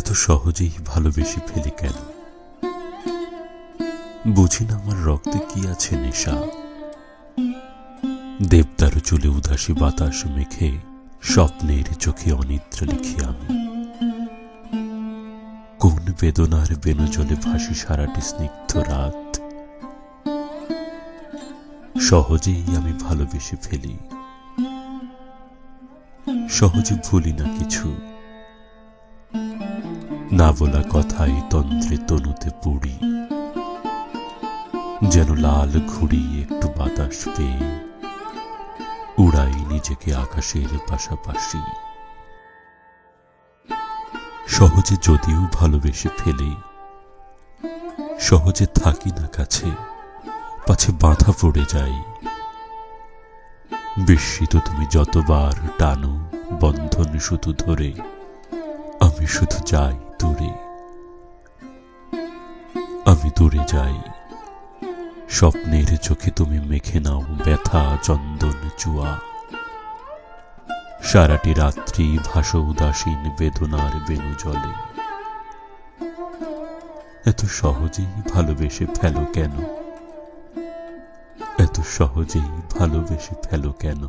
সহজেই ভালোবেসে ফেলি কেন? বুঝি না আমার রক্তে কি আছে নেশা। দেবদারু চুলে উদাসী বাতাস মেখে স্বপ্নের চোখে অনিদ্রা লিখি আমি। কোন বেদনার বেনুজলে ভাসি সারাটি স্নিগ্ধ রাত। সহজেই আমি ভালোবেসে ফেলি। সহজে ভুলি না কিছু। না বলা কথাই তন্ত্রে তনুতে পড়ি যেন লাল ঘুড়ি একটু বাতাস পেয়ে উড়াই নিজেকে আকাশের পাশাপাশি। সহজে যদিও ভালোবেসে ফেলি, সহজে থাকি না কাছে, পাছে বাঁধা পড়ে যাই। বিস্মিত তুমি যতবার টানো বন্ধন শুধু ধরে, আমি শুধু যাই। দূরে। আমি দূরে যাই। স্বপ্নের চোখে তুমি মেখে নাও ব্যথা, চন্দন, চুয়া। সারাটি রাত্রি ভাস উদাসীন বেদনার বেনু জলে এত সহজেই ভালোবেসে ফেলো কেন? এত সহজেই ভালোবেসে ফেলো কেন?